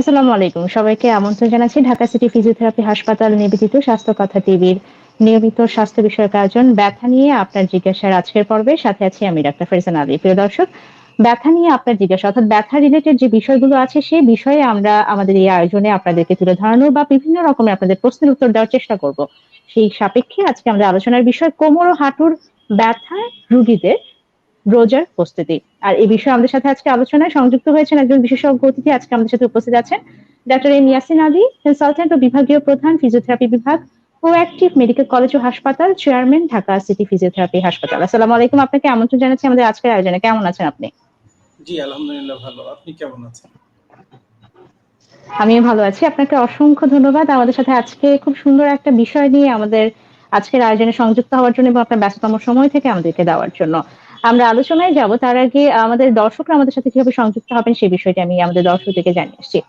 আসসালামু আলাইকুম। সবাইকে আমন্ত্রণ জানাচ্ছি ঢাকা সিটি ফিজিওথেরাপি হাসপাতাল নিবেদিত স্বাস্থ্য কথা টিভির নিয়মিত স্বাস্থ্য বিষয়ক আয়োজন ব্যথা নিয়ে আপনার জিজ্ঞাসার আজকের পর্বে সাথে আছি আমি ডাক্তার ফেরজান আলী। প্রিয় দর্শক, ব্যথা নিয়ে আপনার জিজ্ঞাসা অর্থাৎ ব্যথা রিলেটেড যে বিষয়গুলো আছে সেই বিষয়ে আমরা আমাদের এই আয়োজনে আপনাদেরকে তুলে ধরানোর বা বিভিন্ন রকমের আপনাদের প্রশ্নের উত্তর দেওয়ার চেষ্টা করব। সেই সাপেক্ষে আজকে আমাদের আলোচনার বিষয় কোমর ও হাঁটুর ব্যথা রোগীদের রোজার প্রস্তুতি। আর এই বিষয়ে আমাদের সাথে আজকে আলোচনায় সংযুক্ত হয়েছেন একজন বিশেষজ্ঞ অতিথি আজকে আমাদের সাথে উপস্থিত আছেন। Doctor M Yasin Ali consultant ও বিভাগীয় প্রধান ফিজিওথেরাপি বিভাগ প্রোঅ্যাক্টিভ মেডিকেল কলেজ ও হাসপাতাল চেয়ারম্যান ঢাকা সিটি ফিজিওথেরাপি হাসপাতাল। আসসালামু আলাইকুম আপনাকে আমন্ত্রণ জানাচ্ছি আমাদের আজকের আয়োজনে। কেমন আছেন আপনি? জি আলহামদুলিল্লাহ ভালো। আপনি কেমন আছেন? আমি ভালো আছি। আপনাকে অসংখ্য ধন্যবাদ। আমাদের সাথে আজকে খুব সুন্দর একটা বিষয় নিয়ে আমাদের আজকের আয়োজনে সংযুক্ত হওয়ার জন্য এবং আপনার ব্যস্ততম সময় থেকে আমাদেরকে দেওয়ার জন্য। আমরা আলোচনায় যাব, তার আগে আমাদের দর্শকরা আমাদের সাথে কীভাবে সংযুক্ত হবেন সেই বিষয়টি আমি আমাদের দর্শকদেরকে জানিয়ে আসছি।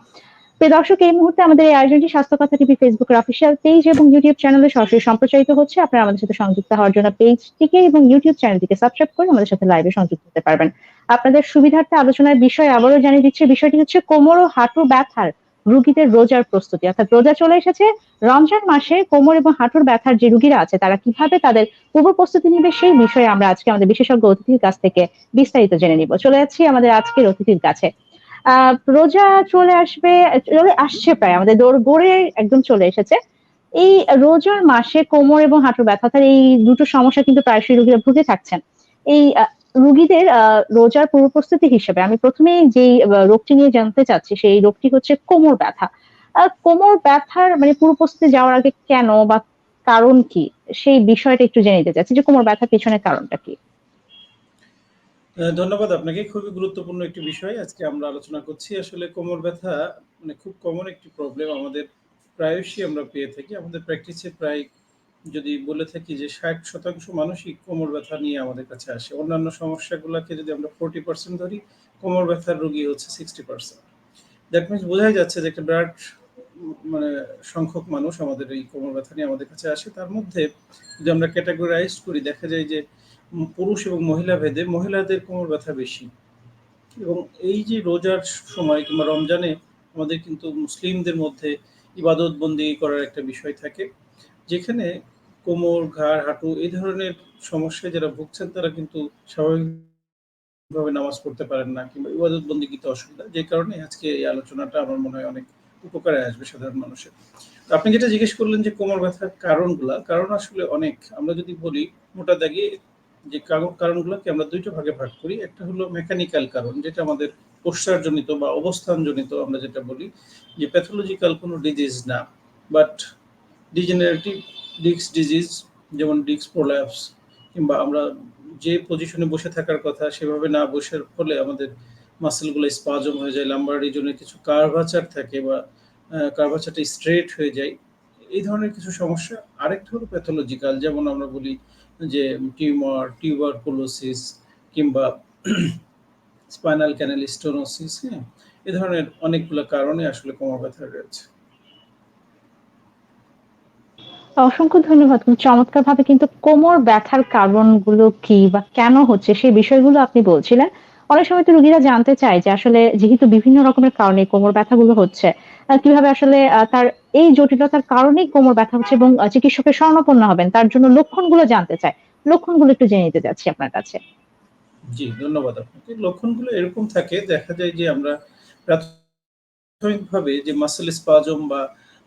দর্শক, এই মুহূর্তে আমাদের এই আয়োজনটি স্বাস্থ্য কথা টিভি ফেসবুকের অফিসিয়াল পেজ এবং ইউটিউব চ্যানেলে সরাসরি সম্প্রচারিত হচ্ছে। আপনারা আমাদের সাথে সংযুক্ত হওয়ার জন্য পেজটিকে এবং ইউটিউব চ্যানেলটিকে সাবস্ক্রাইব করে আমাদের সাথে লাইভে সংযুক্ত হতে পারবেন। আপনাদের সুবিধার্থে আলোচনার বিষয় আবারও জানিয়ে দিচ্ছে, বিষয়টি হচ্ছে কোমর ও হাঁটু ব্যথার রুগীদের রোজার প্রস্তুতি। অর্থাৎ রোজা চলে এসেছে, রমজান মাসে কোমর এবং হাঁটুর ব্যথার যে রুগীরা আছে, তারা কীভাবে তাদের পূর্ব প্রস্তুতি নিবে সেই বিষয়ে আমরা আজকে আমাদের বিশেষজ্ঞ অতিথির কাছ থেকে বিস্তারিত জেনে নিব। চলে যাচ্ছি আমাদের আজকের অতিথির কাছে। রোজা চলে আসবে, চলে আসছে প্রায়, আমাদের দৌড় গড়ে একদম চলে এসেছে। এই রোজার মাসে কোমর এবং হাঁটুর ব্যথা এই দুটো সমস্যা কিন্তু প্রায়শই রোগীরা ভুগে থাকছেন। এই রোগীদের রোজার পূর্ব প্রস্তুতি হিসেবে আমি প্রথমে যেই রোগটি নিয়ে জানতে চাচ্ছি, সেই রোগটি হচ্ছে কোমর ব্যথা। কোমর ব্যথার মানে পূর্ব প্রস্তুতি যাওয়ার আগে কেন বা কারণ কি? সেই বিষয়টা একটু জেনে নিতে চাচ্ছি যে কোমর ব্যথার পিছনে কারণটা কি? ধন্যবাদ আপনাকে। খুবই গুরুত্বপূর্ণ একটি বিষয়। আজকে আমরা আলোচনা করছি আসলে কোমর ব্যথা মানে খুব কমন একটি প্রবলেম আমাদের প্রায়শই আমরা পেয়ে থাকি। আমাদের প্র্যাকটিসে প্রায় যদি বলে থাকি যে ষাট শতাংশ মানুষই কোমর ব্যথা নিয়ে আমাদের কাছে আসে, অন্যান্য সমস্যাগুলোকে যদি আমরা ফোরটি পার্সেন্ট ধরি, কোমর ব্যথার রোগী হচ্ছে সিক্সটি পার্সেন্ট দ্যাট মিনস বোঝাই যাচ্ছে যে একটা বিরাট মানে সংখ্যক মানুষ আমাদের এই কোমর ব্যথা নিয়ে আমাদের কাছে আসে। তার মধ্যে যদি আমরা ক্যাটাগরাইজ করি, দেখা যায় যে পুরুষ এবং মহিলা ভেদে মহিলাদের কোমর ব্যথা বেশি। এবং এই যে রোজার সময় কিংবা রমজানে আমাদের কিন্তু মুসলিমদের মধ্যে ইবাদত বন্দি করার একটা বিষয় থাকে, যেখানে কোমর, ঘাড়, হাঁটু এই ধরনের সমস্যায় যারা ভুগছেন, তারা কিন্তু স্বাভাবিকভাবে নামাজ পড়তে পারেন না কিংবা ইবাদত বন্দিগিতে অসুবিধা। যে কারণে আজকে এই আলোচনাটা আমার মনে হয় অনেক উপকারে আসবে সাধারণ মানুষের। আপনি যেটা জিজ্ঞেস করলেন যে কোমর ব্যথার কারণগুলা, কারণ আসলে অনেক। আমরা যদি বলি, মোটা দাগে যে কারণগুলোকে আমরা দুইটা ভাগে ভাগ করি। একটা হলো মেকানিক্যাল কারণ, যেটা আমাদের জনিত বা অবস্থানজনিত আমরা যেটা বলি, যে প্যাথোলজিক্যাল কোনো ডিজিজ না, বাট ডিজেনারেটিভ ডিক্স ডিজিজ যেমন ডিক্স প্রোল্যাপস কিংবা আমরা যে পজিশনে বসে থাকার কথা, সেভাবে না বসার ফলে আমাদের মাসেলগুলো স্পাজম হয়ে যায় লাম্বার রিজনে কিছু কার্ভাচার থাকে বা কার্ভাচারটা স্ট্রেট হয়ে যায়। এই ধরনের কিছু সমস্যা। আরেকটা হলো প্যাথোলজিক্যাল যেমন আমরা বলি যে টিউমার টিউবার টিউবারকুলোসিস কিংবা স্পাইনাল ক্যানেল স্টোনোসিস হ্যাঁ? এ ধরনের অনেকগুলো কারণে আসলে কোমর ব্যথা রয়েছে। অসংখ্য ধন্যবাদ। চমৎকার ভাবে কিন্তু কোমর ব্যথার কারণগুলো কি বা কেন হচ্ছে সেই বিষয়গুলো আপনি বলছিলেন। অনেক সময় তো রোগীরা জানতে চায় যে আসলে যেহেতু বিভিন্ন রকমের কারণে কোমর ব্যথাগুলো হচ্ছে কীভাবে আসলে তার এই জটিলতার কারণেই কোমর ব্যথা হচ্ছে এবং চিকিৎসকের স্বর্ণপন্ন হবেন, তার জন্য লক্ষণগুলো জানতে চায়। লক্ষণগুলো একটু জেনে নিতে চাচ্ছি আপনার কাছে। জি, ধন্যবাদ আপনাকে। লক্ষণগুলো এরকম থাকে, দেখা যায় যে আমরা প্রাথমিকভাবে যে মাসেল স্পাজম বা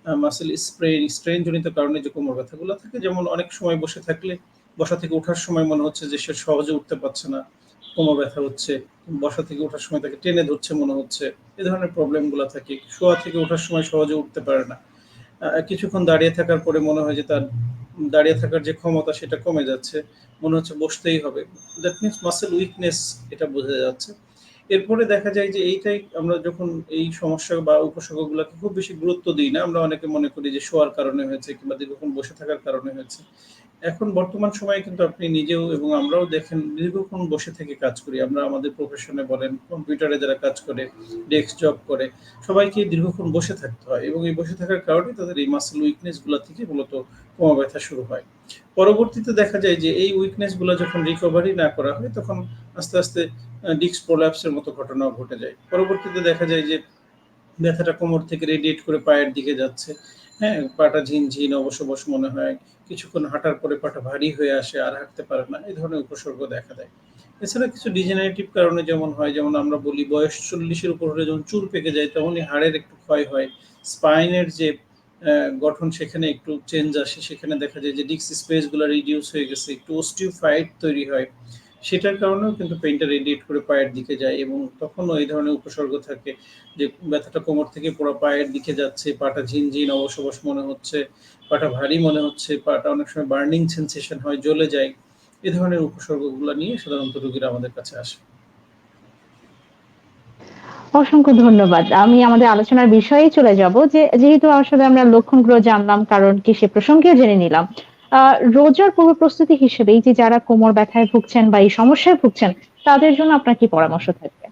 মাসেল স্প্রেন স্ট্রেন জনিত কারণে যে কোমর ব্যথাগুলো থাকে, যেমন অনেক সময় বসে থাকলে, বসা থেকে ওঠার সময় মনে হচ্ছে যে সে সহজে উঠতে পারছে না, কোমর ব্যথা হচ্ছে, বসা থেকে ওঠার সময় তাকে টেনে ধরছে মনে হচ্ছে, এ ধরনের প্রবলেমগুলো থাকে। শোয়া থেকে ওঠার সময় সহজে উঠতে পারে না। কিছুক্ষণ দাঁড়িয়ে থাকার পরে মনে হয় যে তার দাঁড়িয়ে থাকার যে ক্ষমতা সেটা কমে যাচ্ছে, মনে হচ্ছে বসতেই হবে। দ্যাট মিনস মাসেল উইকনেস এটা বোঝা যাচ্ছে। এরপরে দেখা যায় যে এইটাই আমরা যখন এই সমস্যা বা উপসর্গগুলোকে খুব বেশি গুরুত্ব দিই না, আমরা অনেকে মনে করি যে শোয়ার কারণে হয়েছে কিংবা দীর্ঘক্ষণ বসে থাকার কারণে হয়েছে। এখন বর্তমান সময়ে কিন্তু আপনি নিজেও এবং আমরাও দেখেন দীর্ঘক্ষণ বসে থেকে কাজ করি। আমরা আমাদের প্রফেশনে বলেন কম্পিউটারে যারা কাজ করে ডেস্ক জব করে, সবাইকে দীর্ঘক্ষণ বসে থাকতে হয় এবং এই বসে থাকার কারণে তাদের এই মাসেল উইকনেসগুলো থেকে মূলত কমা ব্যথা শুরু হয়। পরবর্তীতে দেখা যায় যে এই উইকনেসগুলো যখন রিকভারি না করা হয়, তখন আস্তে আস্তে ডিস্ক প্রোল্যাপসের মতো ঘটনাও ঘটে যায় পরবর্তীতে দেখা যায় যে ব্যথাটা কোমর থেকে রেডিয়েট করে পায়ের দিকে যাচ্ছে। হ্যাঁ? পাটা ঝিনঝিন, অবশ, অবশ মনে হয়। কিছুক্ষণ হাঁটার পরে পাটা ভারী হয়ে আসে, আর হাঁটতে পারে না। এই ধরনের উপসর্গ দেখা দেয়। এছাড়া কিছু ডিজেনারেটিভ কারণে যেমন হয়, যেমন আমরা বলি বয়স চল্লিশের উপর হলে যেমন চুল পেকে যায়, তেমনই হাড়ের একটু ক্ষয় হয়। স্পাইনের যে গঠন সেখানে একটু চেঞ্জ আসে। সেখানে দেখা যায় যে ডিস্ক স্পেসগুলো রিডিউস হয়ে গেছে। একটু osteophyte তৈরি হয়। সেটার কারণেও কিন্তু পেইনটা রেডিয়েট করে পায়ের দিকে যায় এবং তখনও এই ধরনের উপসর্গ থাকে যে ব্যথাটা কোমর থেকে পুরা পায়ের দিকে যাচ্ছে, পাটা ঝিনঝিন, অবশ, মনে হচ্ছে, পাটা ভারী মনে হচ্ছে, পাটা অনেক সময় বার্নিং সেনসেশন হয়, জ্বলে যায়। এ ধরনের উপসর্গগুলা নিয়ে সাধারণত রোগীরা আমাদের কাছে আসে। অসংখ্য ধন্যবাদ। আমি আমাদের আলোচনার বিষয়েই চলে যাব যে, যেহেতু আসলে আমরা লক্ষণগুলো জানলাম, কারণ কি সে প্রসঙ্গেও জেনে নিলাম। রোজার পূর্ব প্রস্তুতি হিসেবে যে যারা কোমর ব্যথায় ভুগছেন বা এই সমস্যায় ভুগছেন, তাদের জন্য আপনার কি পরামর্শ থাকবে?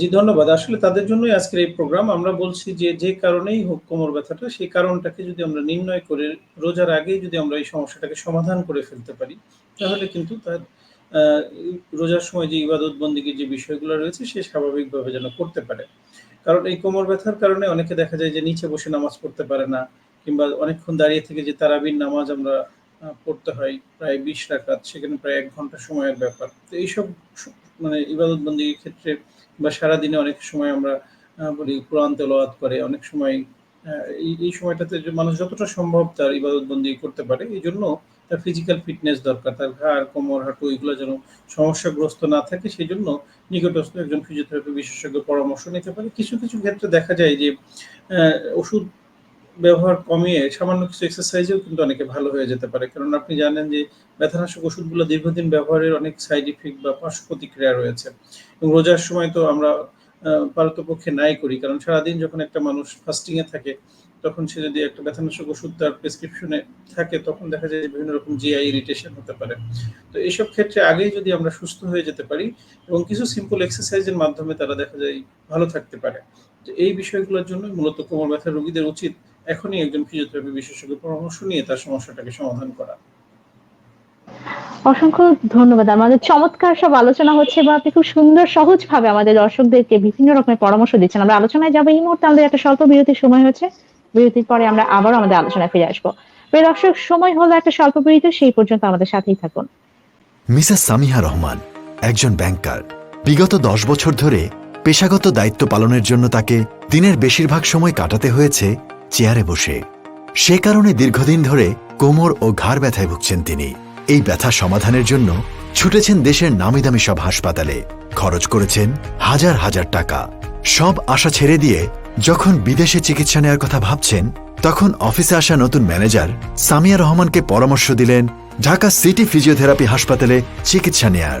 জি ধন্যবাদ। আসলে তাদের জন্যই আজকের এই প্রোগ্রাম। আমরা বলছি যে, যে কারণেই হোক কোমর ব্যথাটা, সেই কারণটাকে যদি আমরা নির্ণয় করে রোজার আগেই যদি আমরা এই সমস্যাটাকে সমাধান করে ফেলতে পারি, তাহলে কিন্তু তার রোজার সময় যে ইবাদত বন্দেগীর যে বিষয়গুলো রয়েছে, সে স্বাভাবিকভাবে যেন করতে পারে। কারণ এই কোমর ব্যথার কারণে অনেকে দেখা যায় যে নিচে বসে নামাজ পড়তে পারে না কিংবা অনেকক্ষণ দাঁড়িয়ে থেকে যে তারাবির নামাজ আমরা পড়তে হয় প্রায় ২০ রাকাত, সেখানে প্রায় এক ঘণ্টা সময়ের ব্যাপার। তো এইসব মানে ইবাদত বন্দেগীর ক্ষেত্রে বা সারাদিনে অনেক সময় আমরা বলি কোরআন তেলাওয়াত করে, অনেক সময় এই, সময়টাতে মানুষ যতটা সম্ভব তার ইবাদত বন্দেগী করতে পারে। এই জন্য তার ফিজিক্যাল ফিটনেস দরকার। তার ঘাড়, কোমর, হাঁটু এগুলা যেন সমস্যাগ্রস্ত না থাকে, সেই জন্য নিকটস্থ একজন ফিজিওথেরাপি বিশেষজ্ঞ পরামর্শ নিতে পারে। কিছু, কিছু ক্ষেত্রে দেখা যায় যে ওষুধ ব্যবহার কমিয়ে সামান্য কিছু এক্সারসাইজেও কিন্তু অনেকে ভালো হয়ে যেতে পারে। কারণ আপনি জানেন যে ব্যথানাশক ওষুধগুলো দীর্ঘদিন ব্যবহারের অনেক সাইড ইফেক্ট বা পার্শ্ব প্রতিক্রিয়া রয়েছে। এবং রোজার সময় তো আমরা পারতপক্ষে নাই করি। কারণ সারাদিন যখন একটা মানুষ ফাস্টিং এ থাকে, তখন সে যদি একটা ব্যথানাশক ওষুধ তার প্রেসক্রিপশনে থাকে, তখন দেখা যায় বিভিন্ন রকম জিআই ইরিটেশন হতে পারে। তো এইসব ক্ষেত্রে আগেই যদি আমরা সুস্থ হয়ে যেতে পারি এবং কিছু সিম্পল এক্সারসাইজের মাধ্যমে তারা দেখা যায় ভালো থাকতে পারে। তো এই বিষয়গুলোর জন্য মূলত কোমর ব্যথার রোগীদের উচিত এখনই একজন ফিজিওথেরাপি বিশেষজ্ঞের পরামর্শ নিয়ে তার সমস্যাটাকে সমাধান করা। অসংখ্য ধন্যবাদ। আমাদের চমৎকার সব আলোচনা হচ্ছে এবং আপনি খুব সুন্দর সহজভাবে আমাদের দর্শকদেরকে বিভিন্ন রকমের পরামর্শ দিচ্ছেন। আমরা আলোচনায় যাব। এই মুহূর্তে আমাদের একটা স্বল্প বিরতির সময় হয়েছে। বিরতির পরে আমরা আবারও আমাদের আলোচনায় ফিরে আসব। প্রিয় দর্শক, সময় হলো একটা স্বল্প বিরতি। সেই পর্যন্ত আমাদের সাথেই থাকুন। মিসেস সামিহা রহমান একজন ব্যাংকার বিগত দশ বছর ধরে পেশাগত দায়িত্ব পালনের জন্য তাকে দিনের বেশিরভাগ সময় কাটাতে হয়েছে চেয়ারে বসে। সে কারণে দীর্ঘদিন ধরে কোমর ও ঘাড় ব্যথায় ভুগছেন তিনি। এই ব্যথা সমাধানের জন্য ছুটেছেন দেশের নামিদামি সব হাসপাতালে। খরচ করেছেন হাজার হাজার টাকা। সব আশা ছেড়ে দিয়ে যখন বিদেশে চিকিৎসা নেওয়ার কথা ভাবছেন, তখন অফিসে আসা নতুন ম্যানেজার সামিয়া রহমানকে পরামর্শ দিলেন ঢাকা সিটি ফিজিওথেরাপি হাসপাতালে চিকিৎসা নেয়ার।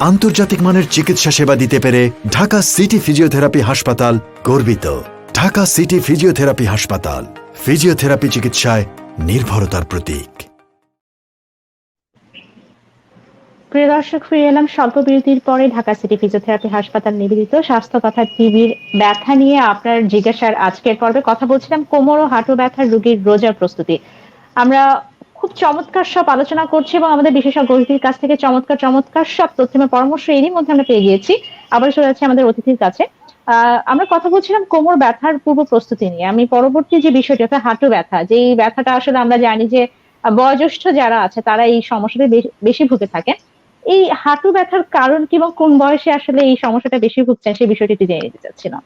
আন্তর্জাতিক মানের চিকিৎসা সেবা দিতে পেরে ঢাকা সিটি ফিজিওথেরাপি হাসপাতাল গর্বিত। ঢাকা সিটি ফিজিওথেরাপি হাসপাতাল, ফিজিওথেরাপি চিকিৎসায় নির্ভরতার প্রতীক। প্রিয় দর্শক, ফিরে এলাম স্বল্প বিরতির পরে ঢাকা সিটি ফিজিওথেরাপি হাসপাতাল নিবেদিত স্বাস্থ্য তথা টিবির ব্যথা নিয়ে আপনার জিজ্ঞাসার আজকের পর্বে কথা বলছিলাম কোমর ও হাঁটু ব্যথার রোগীর রোজার প্রস্তুতি। আমরা খুব চমৎকার সব আলোচনা করছি এবং আমাদের বিশেষজ্ঞ অতিথির কাছ থেকে চমৎকার চমৎকার সব তথ্য এবং পরামর্শ এরই মধ্যে আমরা পেয়ে গিয়েছি। আবার চলে যাচ্ছি আমাদের অতিথির কাছে। আমরা কথা বলছিলাম কোমর ব্যথার পূর্ব প্রস্তুতি নিয়ে। আমি পরবর্তী যে বিষয়টি, অর্থাৎ হাঁটু ব্যথা যে ব্যথাটা আসলে আমরা জানি যে বয়োজ্যেষ্ঠ যারা আছে, তারা এই সমস্যাটা বেশি ভুগে থাকেন। এই হাঁটু ব্যথার কারণ কি এবং কোন বয়সে আসলে এই সমস্যাটা বেশি ভুগছেন, সেই বিষয়টি জেনে নিতে চাচ্ছিলাম।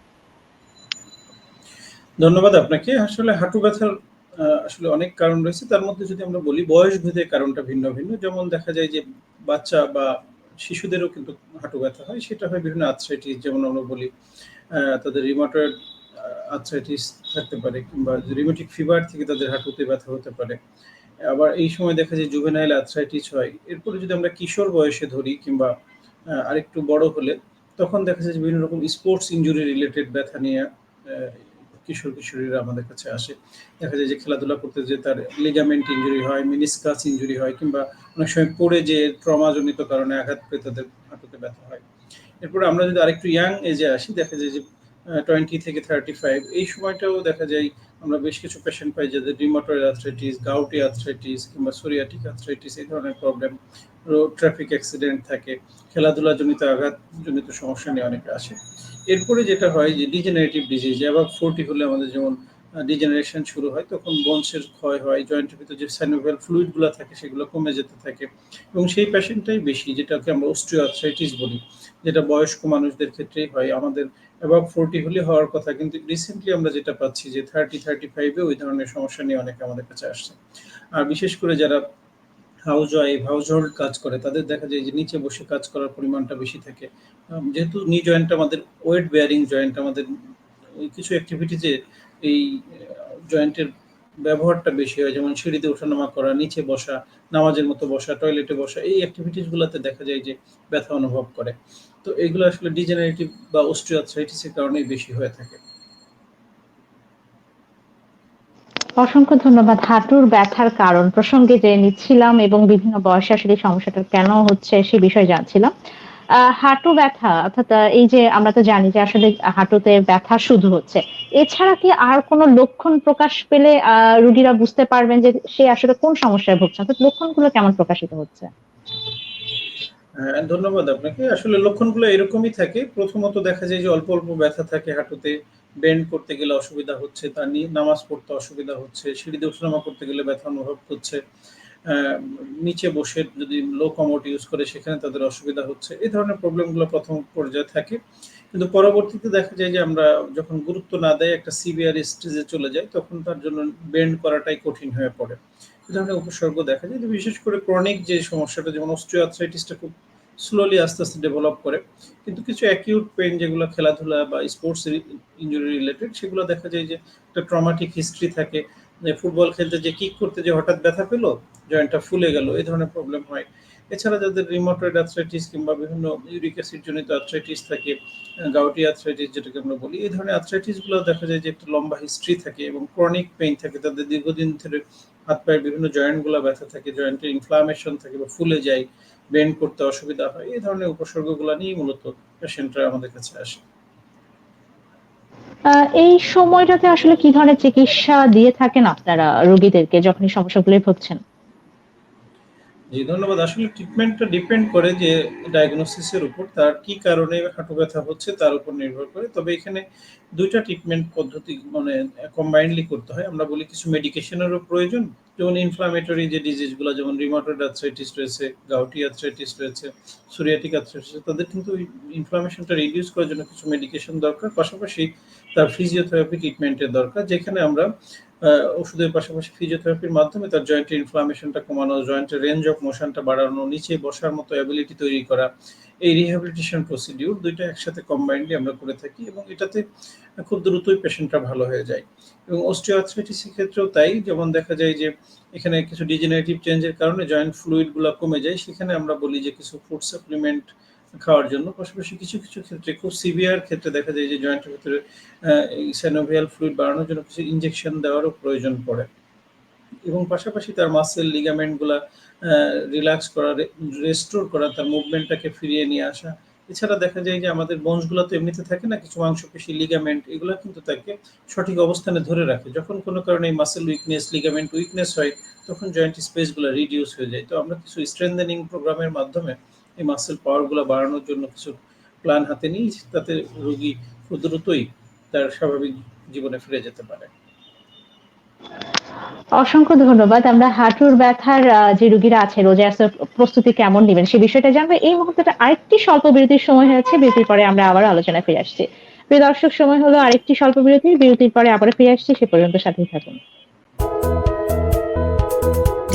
ধন্যবাদ আপনাকে। আসলে হাঁটু ব্যথার আসলে অনেক কারণ রয়েছে। তার মধ্যে যদি আমরা বলি বয়স ভেদে কারণটা ভিন্ন, ভিন্ন। যেমন দেখা যায় যে বাচ্চা বা শিশুদেরও কিন্তু হাঁটু ব্যথা হয়। সেটা হয় বিভিন্ন আর্থ্রাইটিস যেমন আমরা বলি তাদের রিউমাটয়েড আ আর্থ্রাইটিস থাকতে পারে কিংবা রিউমেটিক ফিভার থেকে তাদের হাঁটুতে ব্যথা হতে পারে। আবার এই সময় দেখা যায় জুভেনাইল আর্থ্রাইটিস হয়। এরপরে যদি আমরা কিশোর বয়সে ধরি কিংবা আরেকটু বড় হলে তখন দেখা যায় বিভিন্ন রকম স্পোর্টস ইনজুরি রিলেটেড ব্যথা নিয়ে কিশোর কিশোরীরা আমাদের কাছে আসে। দেখা যায় যে খেলাধুলা করতে যে তার লিগামেন্ট ইঞ্জুরি হয় মিনিসকাস ইঞ্জুরি হয়, কিংবা অনেক সময় পড়ে যে ট্রমাজনিত কারণে আঘাত পেয়ে তাদের হাঁটুতে ব্যথা হয়। এরপরে আমরা যদি আরেকটু ইয়াং এজে আসি, দেখা যায় যে টোয়েন্টি থেকে থার্টি ফাইভ এই সময়টাও দেখা যায় আমরা বেশ কিছু পেশেন্ট পাই যাদের রিমোটয়েড আর্থ্রাইটিস গাউটি আর্থ্রাইটিস কিংবা সোরিয়াটিক আর্থ্রাইটিস এই ধরনের প্রবলেম রোড ট্রাফিক অ্যাক্সিডেন্ট থাকে খেলাধুলা জনিত আঘাত জনিত সমস্যা নিয়ে অনেকে আসে। এরপরে যেটা হয় যে ডিজেনারেটিভ ডিজিজ অ্যাবাভ ফোরটি হলে আমাদের যেমন ডিজেনারেশন শুরু হয়, তখন বোনসের ক্ষয় হয় জয়েন্টের ভিতরে যে সাইনোভেল ফ্লুইডগুলো থাকে সেগুলো কমে যেতে থাকে। এবং সেই পেশেন্টটাই বেশি, যেটাকে আমরা অস্ট্রিওআর্থ্রাইটিস বলি, যেটা বয়স্ক মানুষদের ক্ষেত্রেই হয়। আমাদের অ্যাবাভ ফোরটি হলে হওয়ার কথা, কিন্তু রিসেন্টলি আমরা যেটা পাচ্ছি যে থার্টি থার্টি ফাইভে ওই ধরনের সমস্যা নিয়ে অনেকে আমাদের কাছে আসছে। আর বিশেষ করে যারা হাউস ওয়াইফ হাউস হোল্ড কাজ করে। তাদের দেখা যায় যে নিচে বসে কাজ করার পরিমাণটা বেশি থাকে। যেহেতু নি জয়েন্ট আমাদের ওয়েট বেয়ারিং জয়েন্ট আমাদের কিছু অ্যাক্টিভিটিতে এই জয়েন্টের ব্যবহারটা বেশি হয়। যেমন সিঁড়িতে ওঠানামা করা, নিচে বসা, নামাজের মতো বসা টয়লেটে বসা, এই অ্যাক্টিভিটিসগুলোতে দেখা যায় যে ব্যথা অনুভব করে। তো এগুলো আসলে ডিজেনারেটিভ বা অস্ট্রিওআর্থ্রাইটিসের কারণেই বেশি হয়ে থাকে। অসংখ্য ধন্যবাদ হাঁটুর ব্যথার কারণ প্রসঙ্গে যে নিচ্ছিলাম এবং বিভিন্ন বয়সে আসলে সমস্যাটা কেন হচ্ছে সে বিষয়ে জানছিলাম। হাঁটু ব্যথা অর্থাৎ এই যে আমরা তো জানি যে আসলে হাঁটুতে ব্যথা শুধু হচ্ছে। এছাড়া কি আর কোনো লক্ষণ প্রকাশ পেলে রুগীরা বুঝতে পারবেন যে সে আসলে কোন সমস্যায় ভুগছে? অর্থাৎ লক্ষণগুলো কেমন প্রকাশিত হচ্ছে? হ্যাঁ, ধন্যবাদ আপনাকে। আসলে লক্ষণগুলো এরকমই থাকে। প্রথমত দেখা যায় যে অল্প অল্প ব্যথা থাকে হাঁটুতে। বেন্ড করতে গেলে অসুবিধা হচ্ছে, তার নামাজ পড়তে অসুবিধা হচ্ছে, সিঁড়িতে ওঠানামা করতে গেলে ব্যথা অনুভব করছে নিচে বসে যদি লো কমোট ইউজ করে সেখানে তাদের অসুবিধা হচ্ছে, এই ধরনের প্রবলেমগুলো প্রথম পর্যায়ে থাকে। কিন্তু পরবর্তীতে দেখা যায় যে আমরা যখন গুরুত্ব না দেয় একটা সিভিয়ার স্টেজে চলে যায় তখন তার জন্য বেন্ড করাটাই কঠিন হয়ে পড়ে। এই ধরনের উপসর্গ দেখা যায়। বিশেষ করে ক্রনিক যে সমস্যাটা, যেমন অস্ট্রিওআর্থ্রাইটিসটা খুব স্লোলি আস্তে আস্তে ডেভেলপ করে। কিন্তু কিছু অ্যাকিউট পেইন যেগুলো খেলাধুলা বা স্পোর্টস ইঞ্জুরি রিলেটেড সেগুলো দেখা যায় যে একটা ট্রমাটিক হিস্ট্রি থাকে। ফুটবল খেলতে যে কিক করতে যে হঠাৎ ব্যথা পেল জয়েন্টটা ফুলে গেল এই ধরনের প্রবলেম হয়। এছাড়া যাদের রিমোটয়েড আর্থ্রাইটিস কিংবা বিভিন্ন ইউরিক অ্যাসিড জনিত আর্থ্রাইটিস থাকে গাউটি আর্থ্রাইটিস যেটাকে আমরা বলি, এই ধরনের আর্থ্রাইটিসগুলো দেখা যায় যে একটা লম্বা হিস্ট্রি থাকে এবং ক্রনিক পেইন থাকে। তাদের দীর্ঘদিন ধরে হাত পায়ের বিভিন্ন জয়েন্টগুলো ব্যথা থাকে জয়েন্টের ইনফ্লামেশন থাকে বা ফুলে যায় বেন্ড করতে অসুবিধা হয়, এই ধরনের উপসর্গগুলো নিয়েই মূলত পেশেন্টরা আমাদের কাছে আসে। এই সময়টাতে আসলে কি ধরনের চিকিৎসা দিয়ে থাকেন আপনারা রোগীদেরকে যখন এই ভুগছেন? জি, ধন্যবাদ। আসলে ট্রিটমেন্টটা ডিপেন্ড করে যে ডায়াগনোসিসের উপর, তার কি কারণে হাঁটু ব্যথা হচ্ছে তার উপর নির্ভর করে। তবে এখানে দুইটা ট্রিটমেন্ট পদ্ধতি মানে কম্বাইন্ডলি করতে হয়। আমরা বলি কিছু মেডিকেশনেরও প্রয়োজন, যেমন ইনফ্লামেটরি যে ডিজিজগুলো যেমন রিমোটয়েড আর্থ্রাইটিস রয়েছে গাউটি আর্থ্রাইটিস রয়েছে সোরিয়াটিক আর্থ্রাইটিস তাদের কিন্তু ইনফ্লামেশনটা রিডিউস করার জন্য কিছু মেডিকেশন দরকার। পাশাপাশি তার ফিজিওথেরাপি ট্রিটমেন্টের দরকার, যেখানে আমরা ওষুধের পাশাপাশি ফিজিওথেরাপির মাধ্যমে তার জয়েন্টের ইনফ্লামেশনটা কমানো জয়েন্টের রেঞ্জ অফ মোশনটা বাড়ানো, নিচে বসার মতো অ্যাবিলিটি তৈরি করা, এই রিহ্যাবিলিটেশন প্রসিডিউর দুইটা একসাথে কম্বাইন্ডলি আমরা করে থাকি এবং এটাতে খুব দ্রুতই পেশেন্টটা ভালো হয়ে যায়। এবং অস্টিওআর্থ্রাইটিসের ক্ষেত্রেও তাই, যেমন দেখা যায় যে এখানে কিছু ডিজেনারেটিভ চেঞ্জের কারণে জয়েন্ট ফ্লুইডগুলো কমে যায়, সেখানে আমরা বলি যে কিছু ফুড সাপ্লিমেন্ট খাওয়ার জন্য। পাশাপাশি কিছু কিছু ক্ষেত্রে খুব সিভিয়ার ক্ষেত্রে দেখা যায় যে জয়েন্টের ভিতরে স্যানোভিয়াল ফ্লুইড বাড়ানোর জন্য কিছু ইঞ্জেকশন দেওয়ারও প্রয়োজন পড়ে। এবং পাশাপাশি তার মাসেল লিগামেন্টগুলা রিল্যাক্স করা রেস্টোর করা, তার মুভমেন্টটাকে ফিরিয়ে নিয়ে আসা। এছাড়া দেখা যায় যে আমাদের বোনসগুলো তো এমনিতে থাকে না, কিছু মাংসপেশি লিগামেন্ট এগুলো কিন্তু তাকে সঠিক অবস্থানে ধরে রাখে। যখন কোনো কারণে এই মাসেল উইকনেস লিগামেন্ট উইকনেস হয়, তখন জয়েন্ট স্পেসগুলো রিডিউস হয়ে যায়। তো আমরা কিছু স্ট্রেন্থেনিং প্রোগ্রামের মাধ্যমে এই মাসেল পাওয়ারগুলো বাড়ানোর জন্য কিছু প্ল্যান হাতে নিই তাতে রোগী খুব দ্রুতই তার স্বাভাবিক জীবনে ফিরে যেতে পারে। অসংখ্য ধন্যবাদ। আমরা হাঁটুর ব্যথার যে রোগীরা আছে, রোজে প্রস্তুতি কেমন নেবেন সে বিষয়টা জানব। এই মুহূর্তে আরেকটি স্বল্প বিরতির সময় হয়েছে, বিরতির পরে আমরা আবার আলোচনা ফিরে আসছি। প্রিয় দর্শক, সময় হলো আরেকটি স্বল্প বিরতির বিরতির পরে আবার ফিরে আসছি, সে পর্যন্ত সাথেই থাকুন।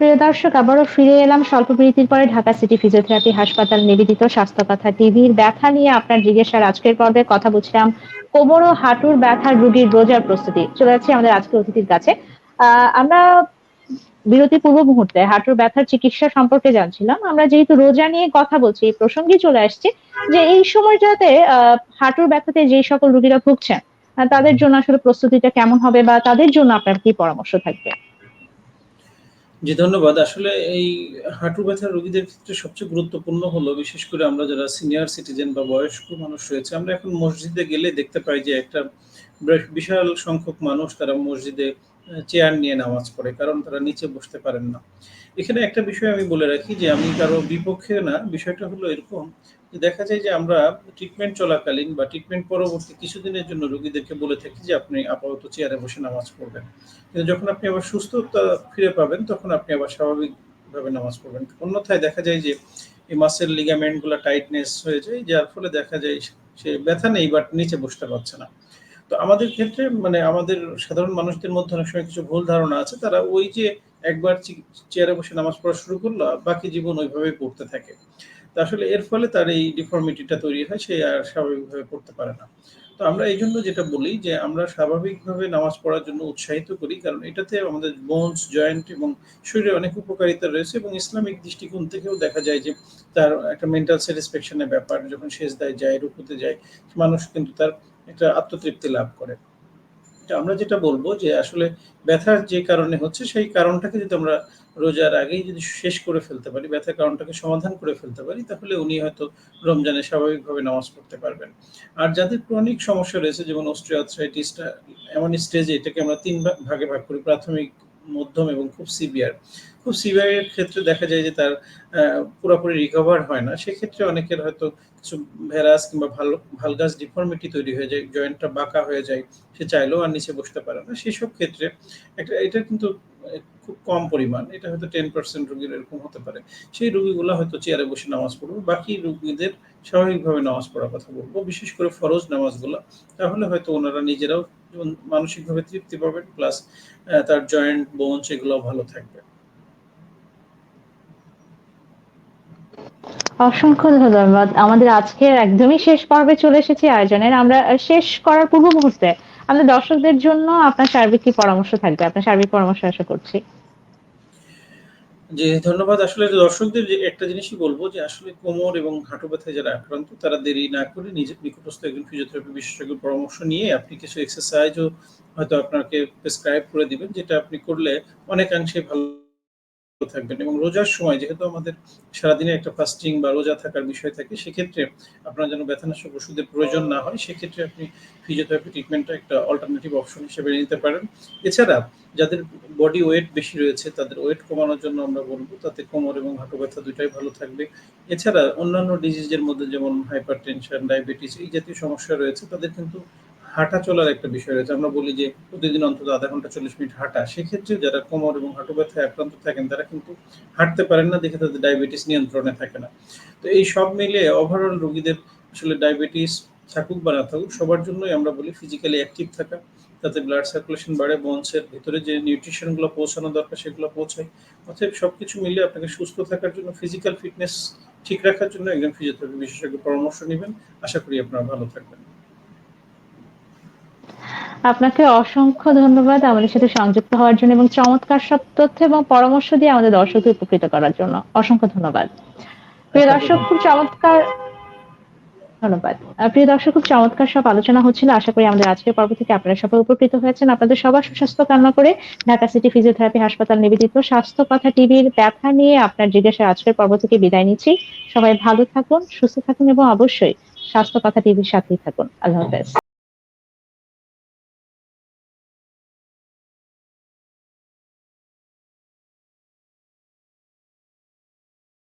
প্রিয় দর্শক, আবারও ফিরে এলাম স্বল্প বিরতির পরে ঢাকা সিটি ফিজিওথেরাপি হাসপাতাল নিবেদিত স্বাস্থ্য কথা টিভির ব্যথা নিয়ে আপনার জিজ্ঞাসার আজকের পর্বে কথা বলছিলাম কোমর ও হাঁটুর ব্যথার রোগীর রোজার প্রস্তুতি। চলে যাচ্ছি আমাদের আজকের অতিথির কাছে। আমরা বিরতি পূর্ব মুহূর্তে হাঁটুর ব্যথার চিকিৎসা সম্পর্কে জানছিলাম। আমরা যেহেতু রোজা নিয়ে কথা বলছি, এই প্রসঙ্গে চলে আসছে যে এই সময়টাতে হাঁটুর ব্যথাতে যে সকল রোগীরা ভুগছেন তাদের জন্য আসলে প্রস্তুতিটা কেমন হবে বা তাদের জন্য আপনার কি পরামর্শ থাকবে? জি, ধন্যবাদ। আসলে এই হাঁটু ব্যথার রোগীদের ক্ষেত্রে সবচেয়ে গুরুত্বপূর্ণ হলো, বিশেষ করে আমরা যারা সিনিয়র সিটিজেন বা বয়স্ক মানুষ রয়েছে, আমরা এখন মসজিদে গেলে দেখতে পাই যে একটা বেশ- বিশাল সংখ্যক মানুষ তারা মসজিদে চেয়ার নিয়ে নামাজ পড়ে, কারণ তারা নিচে বসতে পারেন না। এখানে একটা বিষয় আমি বলে রাখি যে, আমি কারও বিপক্ষে না, বিষয়টা হলো এরকম যে, দেখা যায় যে, আমরা ট্রিটমেন্ট চলাকালীন বা ট্রিটমেন্ট পরবর্তী কিছুদিনের জন্য রোগীদেরকে বলে থাকি যে, আপনি আপাতত চেয়ারে বসে নামাজ পড়বেন। কিন্তু যখন আপনি আবার সুস্থতা ফিরে পাবেন, তখন আপনি আবার স্বাভাবিকভাবে নামাজ পড়বেন। অন্যথায় দেখা যায় যে, এই মাসেল লিগামেন্টগুলো টাইটনেস হয়ে যায়, যার ফলে দেখা যায় সে ব্যথা নেই বাট নিচে বসতে পারছে না। তো আমাদের ক্ষেত্রে মানে আমাদের সাধারণ মানুষদের মধ্যে অনেক সময় কিছু ভুল ধারণা আছে, তারা ওই যে একবার চেয়ারে বসে নামাজ পড়া শুরু করল বাকি জীবন ওইভাবেই পড়তে থাকে। তো আসলে এর ফলে তার এই ডিফর্মিটিটা তৈরি হয়, সে আর স্বাভাবিকভাবে পড়তে পারে না। তো আমরা এই জন্য যেটা বলি যে, আমরা স্বাভাবিকভাবে নামাজ পড়ার জন্য উৎসাহিত করি, কারণ এটাতে আমাদের বোনস জয়েন্ট এবং শরীরে অনেক উপকারিতা রয়েছে এবং ইসলামিক দৃষ্টিকোণ থেকেও দেখা যায় যে, তার একটা মেন্টাল স্যাটিসফ্যাকশনের ব্যাপার, যখন শেষ দেয় যায়, রুকুতে যায়, মানুষ কিন্তু তার একটা আত্মতৃপ্তি লাভ করে। আমরা যেটা বলব যে আসলে ব্যথার যে কারণে হচ্ছে, সেই কারণটাকে যদি আমরা রোজার আগেই যদি শেষ করে ফেলতে পারি, ব্যথার কারণটাকে সমাধান করে ফেলতে পারি, তাহলে উনি হয়তো রমজানে স্বাভাবিকভাবে নামাজ পড়তে পারবেন। আর যাদের ক্রনিক সমস্যা রয়েছে, যেমন অস্ট্রিয়াথ্রাইটিসটা, এমন স্টেজে এটাকে আমরা তিন ভাগে ভাগ করি, প্রাথমিক, মধ্যম এবং খুব সিভিয়ার খুব সিভিয়ারের ক্ষেত্রে দেখা যায় যে তার পুরোপুরি রিকভার হয় না। সেক্ষেত্রে অনেকের হয়তো কিছু ভেরাস কিংবা ভালো ভালগাস ডিফর্মিটি তৈরি হয়ে যায় জয়েন্টটা বাঁকা হয়ে যায়, সে চাইলেও আর নিচে বসতে পারে না। সেসব ক্ষেত্রে একটা, এটা কিন্তু খুব কম পরিমাণ। এটা হয়তো টেন পার্সেন্ট রোগীর এরকম হতে পারে। সেই রোগীগুলো হয়তো চেয়ারে বসে নামাজ পড়বে। বাকি রোগীদের স্বাভাবিকভাবে নামাজ পড়ার কথা বলব। বিশেষ করে ফরজ নামাজগুলো, তাহলে হয়তো ওনারা নিজেরাও মানসিকভাবে তৃপ্তি পাবেন প্লাস তার জয়েন্ট বোনস এগুলো ভালো থাকবে। অসংখ্য ধন্যবাদ। আমাদের আজকের একদমই শেষ পর্বে চলে এসেছি আয়োজনের। আমরা শেষ করার পূর্ব মুহূর্তে আমাদের দর্শকদের জন্য আপনার সার্বিক কি পরামর্শ থাকবে? আপনার সার্বিক পরামর্শ আশা করছি। যে ধন্যবাদ। আসলে দর্শকদের একটা জিনিসই বলব যে আসলে কোমর এবং হাঁটু ব্যথায় যারা আক্রান্ত, তারা দেরি না করে নিজের নিকটস্থ একজন ফিজিওথেরাপি বিশেষজ্ঞের পরামর্শ নিয়ে আপনি কিছু এক্সারসাইজও হয়তো আপনাকে প্রেসক্রাইব করে দিবেন, যেটা আপনি করলে অনেকাংশে ভালো থাকবেন এবং রোজার সময় যেহেতু আমাদের সারাদিনে একটা ফাস্টিং বা রোজা থাকার বিষয় থাকে, সেক্ষেত্রে আপনার যেন ব্যথানাশক ওষুধের প্রয়োজন না হয়, সেক্ষেত্রে আপনি ফিজিওথেরাপি ট্রিটমেন্টটা একটা অল্টারনেটিভ অপশন হিসেবে নিতে পারেন। এছাড়া যাদের বডি ওয়েট বেশি রয়েছে, তাদের ওয়েট কমানোর জন্য আমরা বলব, তাতে কোমর এবং হাঁটু ব্যথা দুটাই ভালো থাকবে। এছাড়া অন্যান্য ডিজিজের মধ্যে যেমন হাইপার টেনশন ডায়াবেটিস এই জাতীয় সমস্যা রয়েছে, তাদের কিন্তু হাঁটা চলার একটা বিষয় রয়েছে। আমরা বলি যে প্রতিদিন অন্তত আধা ঘণ্টা চল্লিশ মিনিট হাঁটা। সেক্ষেত্রে যারা কোমর এবং হাঁটু ব্যথায় আক্রান্ত থাকেন, তারা কিন্তু হাঁটতে পারেন না। দেখে তাদের ডায়াবেটিস নিয়ন্ত্রণে থাকে না। তো এই সব মিলে ওভারঅল রোগীদের আসলে ডায়াবেটিস থাকুক বা না থাকুক, সবার জন্যই আমরা বলি ফিজিক্যালি অ্যাক্টিভ থাকা। তাতে ব্লাড সার্কুলেশন বাড়ে বনসের ভিতরে যে নিউট্রিশনগুলো পৌঁছানো দরকার সেগুলো পৌঁছায়। অতএব সবকিছু মিলে আপনাকে সুস্থ থাকার জন্য ফিজিক্যাল ফিটনেস ঠিক রাখার জন্য একজন ফিজিওথেরাপি বিশেষজ্ঞ পরামর্শ নেবেন। আশা করি আপনারা ভালো থাকবেন। আপনাকে অসংখ্য ধন্যবাদ আমাদের সাথে সংযুক্ত হওয়ার জন্য এবং চমৎকার সব তথ্য এবং পরামর্শ দিয়ে আমাদের দর্শকদের উপকৃত করার জন্য। অসংখ্য ধন্যবাদ। প্রিয় দর্শক খুব চমৎকার ধন্যবাদ। প্রিয় দর্শক খুব চমৎকার সব আলোচনা হচ্ছিল। আশা করি আমাদের আজকের পর্ব থেকে আপনারা সবাই উপকৃত হয়েছেন। আপনাদের সবার সুস্বাস্থ্য কামনা করে ঢাকা সিটি ফিজিওথেরাপি হাসপাতাল নিবেদিত স্বাস্থ্য কথা টিভির ব্যথা নিয়ে আপনার জিজ্ঞাসা আজকের পর্ব থেকে বিদায় নিচ্ছি। সবাই ভালো থাকুন সুস্থ থাকুন এবং অবশ্যই স্বাস্থ্য কথা টিভির সাথেই থাকুন। আল্লাহ হাফেজ।